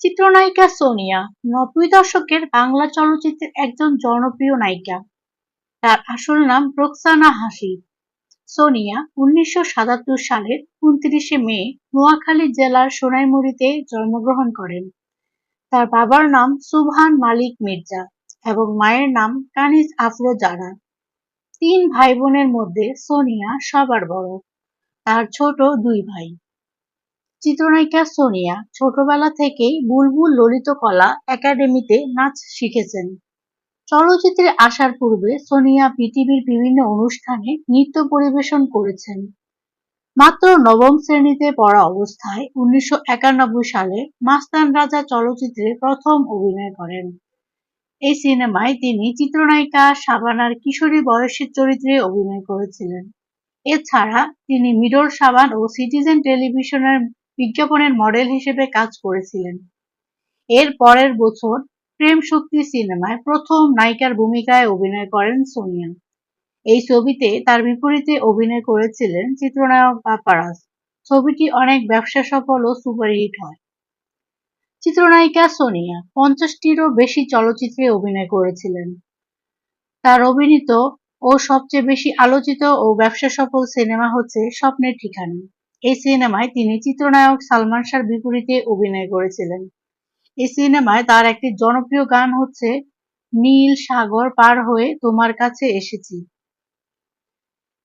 চিত্রনায়িকা সোনিয়া, নব্বই দশকের বাংলা চলচ্চিত্রের একজন জনপ্রিয় নায়িকা। তার আসল নাম রোকসানা হাসি। সোনিয়া উনিশশো সাতাত্তর সালের উনত্রিশে মে নোয়াখালী জেলার সোনাইমুড়িতে জন্মগ্রহণ করেন। তার বাবার নাম সুবহান মালিক মির্জা এবং মায়ের নাম কানিজ আফরো জারা। তিন ভাই বোনের মধ্যে সোনিয়া সবার বড়। তার ছোট দুই ভাই। চিত্রনায়িকা সোনিয়া ছোটবেলা থেকেই বুলবুল ললিত কলা একাডেমিতে নাচ শিখেছেন। চলচ্চিত্রে আসার পূর্বে সোনিয়া পৃথিবীর বিভিন্ন অনুষ্ঠানে নৃত্য পরিবেশন করেছেন। মাত্র নবম শ্রেণীতে পড়া অবস্থায় উনিশশো একানব্বই সালে মাস্তান রাজা চলচ্চিত্রে প্রথম অভিনয় করেন। এই সিনেমায় তিনি চিত্রনায়িকা সাবানার কিশোরী বয়সের চরিত্রে অভিনয় করেছিলেন। এছাড়া তিনি মিডল সাবান ও সিটিজেন টেলিভিশনের বিজ্ঞাপনের মডেল হিসেবে কাজ করেছিলেন। এর পরের বছর প্রেম শক্তি সিনেমায় প্রথম নায়িকার ভূমিকায় অভিনয় করেন সোনিয়া। এই ছবিতে তার বিপরীতে অভিনয় করেছিলেন চিত্রনায়ক পাপারাজ ছবিটি অনেক ব্যবসা সফল ও সুপারহিট হয়। চিত্রনায়িকা সোনিয়া পঞ্চাশটিরও বেশি চলচ্চিত্রে অভিনয় করেছিলেন। তার অভিনীত ও সবচেয়ে বেশি আলোচিত ও ব্যবসা সফল সিনেমা হচ্ছে স্বপ্নের ঠিকানা। এই সিনেমায় তিনি চিত্রনায়ক সালমান শাহর বিপরীতে অভিনয় করেছিলেন। এই সিনেমায় তার একটি জনপ্রিয় গান হচ্ছে, নীল সাগর পার হয়ে তোমার কাছে এসেছি।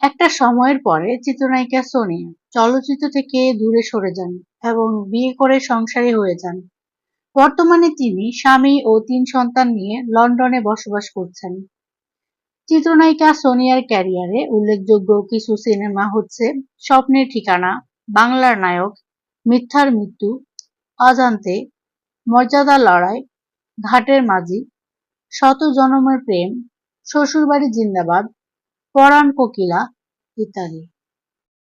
একটা সময়ের পরে চিত্রনায়িকা সোনিয়া চলচ্চিত্র থেকে দূরে সরে যান এবং বিয়ে করে সংসারী হয়ে যান। বর্তমানে তিনি স্বামী ও তিন সন্তান নিয়ে লন্ডনে বসবাস করছেন। চিত্রনায়িকা সোনিয়ার ক্যারিয়ারে উল্লেখযোগ্য কিছু সিনেমা হচ্ছে স্বপ্নের ঠিকানা, বাংলার নায়ক, মিথ্যার মৃত্যু, অজান্তে মর্যাদা লড়াই, ঘাটের মাঝি, শত জনমের প্রেম, শ্বশুরবাড়ি জিন্দাবাদ, পরাণ কোকিলা ইত্যাদি।